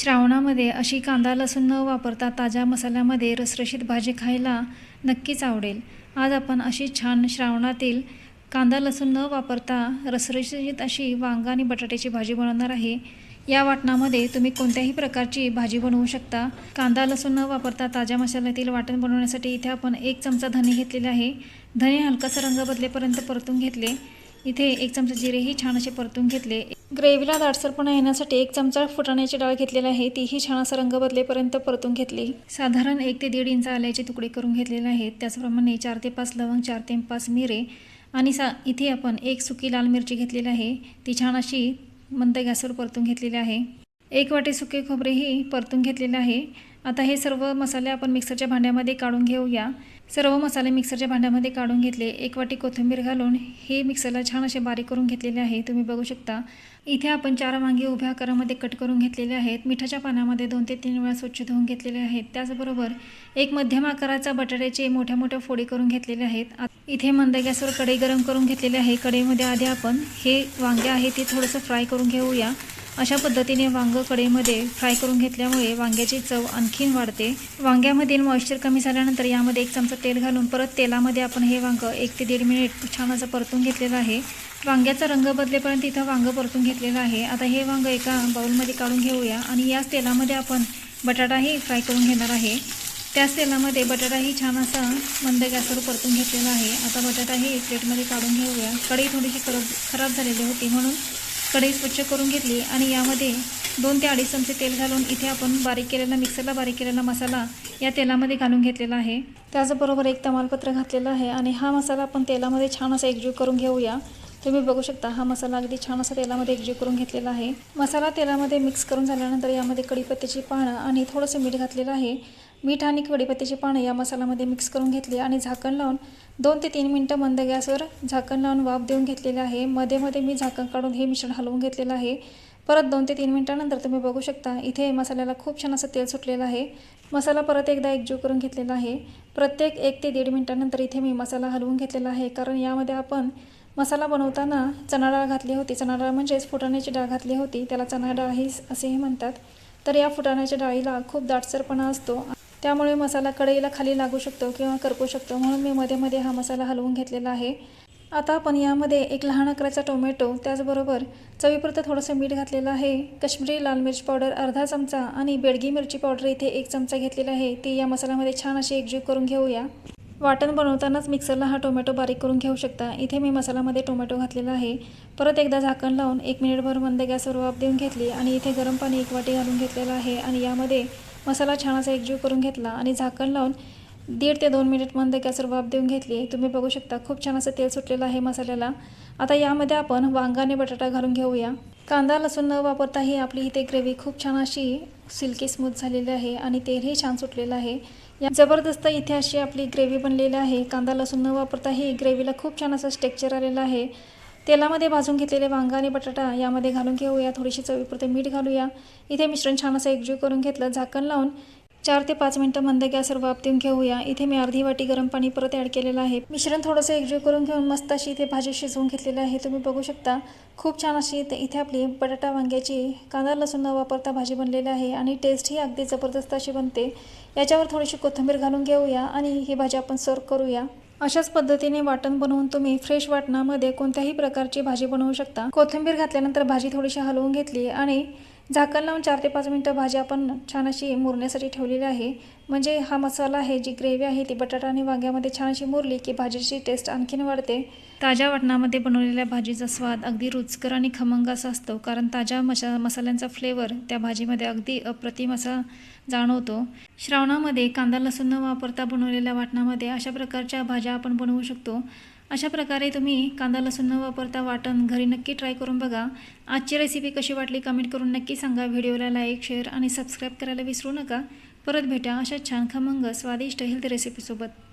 श्रावणामध्ये अशी कांदा लसूण न वापरता ताज्या मसाल्यामध्ये रसरशीत भाजी खायला नक्कीच आवडेल. आज आपण अशी छान श्रावणातील कांदा लसूण न वापरता रसरशीत अशी वांगा आणि बटाट्याची भाजी बनवणार आहे. या वाटणामध्ये तुम्ही कोणत्याही प्रकारची भाजी बनवू शकता. कांदा लसूण न वापरता ताज्या मसाल्यातील वाटण बनवण्यासाठी इथे आपण एक चमचा धने घेतलेले आहे. धने हलकासा रंग बदलेपर्यंत परतून घेतले. इथे एक चमचा जिरेही छान असे परतून घेतले. ग्रेव्हीला दाटसरपणा येण्यासाठी एक चमचा फुटाण्याची डाळ घेतलेली आहे. तीही छान असा रंग बदलेपर्यंत परतून घेतली. साधारण एक ते दीड इंच आल्याचे तुकडे करून घेतलेले आहेत. त्याचप्रमाणे चार ते पाच लवंग चार ते पाच मिरे आणि सा इथे आपण एक सुकी लाल मिरची घेतलेली आहे. ती छान अशी मंद गॅसवर परतून घेतलेली आहे. एक वाटी सुके खोबरेही परतून घेतलेले आहे. आता हे सर्व मसाले आपण मिक्सरच्या भांड्यामध्ये काढून घेऊया. सर्व मसाले मिक्सरच्या भांड्यामध्ये काढून घेतले. एक वाटी कोथिंबीर घालून हे मिक्सरला छान असे बारीक करून घेतलेले आहे. तुम्ही बघू शकता. इथे आपण चार वांगी उभ्या आकारामध्ये कट करून घेतलेले आहेत. मिठाच्या पाण्यामध्ये दोन ते तीन वेळा स्वच्छ धुवून घेतलेले आहेत. त्याचबरोबर एक मध्यम आकाराचा बटाट्याचे मोठ्या मोठ्या फोडी करून घेतलेले आहेत. इथे मंद गॅसवर कढई गरम करून घेतलेली आहे. कढईमध्ये आधी आपण हे वांगे आहे ते थोडंसं फ्राय करून घेऊया. अशा पद्धतीने वांग कढईमध्ये फ्राय करून घेतल्यामुळे वांग्याची चव आणखीन वाढते. वांग्यामधील मॉइश्चर कमी झाल्यानंतर यामध्ये एक चमचा तेल घालून परत तेलामध्ये आपण हे वांग एक ते दीड मिनिट छान असं परतून घेतलेलं आहे. वांग्याचा रंग बदलेपर्यंत इथं वांगं परतून घेतलेलं आहे. आता हे वांग एका बाऊलमध्ये काढून घेऊया आणि याच तेलामध्ये आपण बटाटाही फ्राय करून घेणार आहे. त्याच तेलामध्ये बटाटाही छान असा मंद गॅसवर परतून घेतलेला आहे. आता बटाटाही एक प्लेटमध्ये काढून घेऊया. कढई थोडीशी खराब खराब झालेली होती म्हणून कढई स्वच्छ करून घेतली आणि यामध्ये दोन ते अडीच चमचे तेल घालून इथे आपण बारीक केलेला मिक्सरला बारीक केलेला मसाला या तेलामध्ये घालून घेतलेला आहे. त्याचबरोबर एक तमालपत्र घातलेलं आहे आणि हा मसाला आपण तेलामध्ये छान असा एकजीव करून घेऊया. तुम्ही बघू शकता हा मसाला अगदी छान असा तेलामध्ये एकजीव करून घेतलेला आहे. मसाला तेलामध्ये मिक्स करून झाल्यानंतर यामध्ये कढीपत्त्याची पानं आणि थोडंसं मीठ घातलेलं आहे. मीठ आणि कढीपत्त्याची पानं या मसाल्यामध्ये मिक्स करून घेतली आणि झाकण लावून दोन ते तीन मिनटं मंद गॅसवर झाकण लावून वाफ देऊन घेतलेले आहे. मध्ये मध्ये मी झाकण काढून हे मिश्रण हलवून घेतलेलं आहे. परत दोन ते तीन मिनटानंतर तुम्ही बघू शकता इथे मसाल्याला खूप छान असं तेल सुटलेलं आहे. मसाला परत एकदा एकजीव करून घेतलेला आहे. प्रत्येक एक ते दीड मिनटानंतर इथे मी मसाला हलवून घेतलेला आहे कारण यामध्ये आपण मसाला बनवताना चणा डाळ घातली होती. चणा डाळ म्हणजेच फुटाण्याची डाळ घातली होती. त्याला चणा डाळ ही असेही म्हणतात. तर या फुटाण्याच्या डाळीला खूप दाटसरपणा असतो. त्यामुळे मसाला कढईला खाली लागू शकतो किंवा करपू शकतो. म्हणून मी मध्ये मध्ये हा मसाला हलवून घेतलेला आहे. आता आपण यामध्ये एक लहान आकाराचा टोमॅटो त्याचबरोबर चवीपुरतं थोडंसं मीठ घातलेलं आहे. कश्मीरी लाल मिरची पावडर अर्धा चमचा आणि बेडगी मिरची पावडर इथे एक चमचा घेतलेला आहे. ती या मसाल्यामध्ये छान अशी एकजीव करून घेऊया. वाटण बनवतानाच मिक्सरला हा टोमॅटो बारीक करून घेऊ शकता. इथे मी मसाल्यामध्ये टोमॅटो घातलेला आहे. परत एकदा झाकण लावून एक मिनिटभर मंद गॅसवर वाफ देऊन घेतली आणि इथे गरम पाणी एक वाटी घालून घेतलेलं आहे आणि यामध्ये मसाला छान असा एकजीव करून घेतला आणि झाकण लावून दीड ते दोन मिनिट मंद गॅसवर वाफ देऊन घेतली. तुम्ही बघू शकता खूप छान असं तेल सुटलेलं आहे मसाल्याला. आता यामध्ये आपण वांगा आणि बटाटा घालून घेऊया. कांदा लसूण न वापरताही आपली इथे ग्रेव्ही खूप छान अशी सिल्की स्मूथ झालेली आहे आणि तेलही छान सुटलेलं आहे. या जबरदस्त इथे अशी आपली ग्रेव्ही बनलेली आहे. कांदा लसूण न वापरता ही ग्रेव्हीला खूप छान असं स्टेक्चर आलेलं आहे. तेलामध्ये भाजून घेतलेले वांगा आणि बटाटा यामध्ये घालून घेऊया. थोडीशी चवीपुरते मीठ घालूया. इथे मिश्रण छान असं एकजीव करून घेतलं. झाकण लावून चार ते पाच मिनटं मंद गॅसवर वाफ घेऊया. इथे मी अर्धी वाटी गरम पाणी परत ॲड केलेलं आहे. मिश्रण थोडंसं एकजीव करून घेऊन मस्त अशी इथे भाजी शिजवून घेतलेली आहे. तुम्ही बघू शकता खूप छान अशी इथे इथे आपली बटाटा वांग्याची कांदा लसूण न वापरता भाजी बनलेली आहे आणि टेस्टही अगदी जबरदस्त अशी बनते. याच्यावर थोडीशी कोथिंबीर घालून घेऊया आणि ही भाजी आपण सर्व करूया. अशाच पद्धतीने वाटण बनवून तुम्ही फ्रेश वाटणामध्ये कोणत्याही प्रकारची भाजी बनवू शकता. कोथिंबीर घातल्यानंतर भाजी थोडीशी हलवून घेतली आणि झाकण लावून चार ते पाच मिनटं भाजी आपण छान अशी मुरण्यासाठी ठेवलेली आहे. म्हणजे हा मसाला आहे जी ग्रेव्ही आहे ती बटाटा आणि वांग्यामध्ये छान अशी मुरली की भाजीची टेस्ट आणखीन वाढते. ताज्या वाटणामध्ये बनवलेल्या भाजीचा स्वाद अगदी रुचकर आणि खमंग असा असतो कारण ताज्या मशा मसाल्यांचा फ्लेवर त्या भाजीमध्ये अगदी अप्रतिम असा जाणवतो. श्रावणामध्ये कांदा लसूण न वापरता बनवलेल्या वाटणामध्ये अशा प्रकारच्या भाज्या आपण बनवू शकतो. अशा प्रकारे तुम्ही कांदा लसूण न वापरता वाटण घरी नक्की ट्राय करून बघा. आजची रेसिपी कशी वाटली कमेंट करून नक्की सांगा. व्हिडिओला लाईक शेअर आणि सबस्क्राईब करायला विसरू नका. परत भेटा अशा छान खमंग स्वादिष्ट हेल्थ रेसिपीसोबत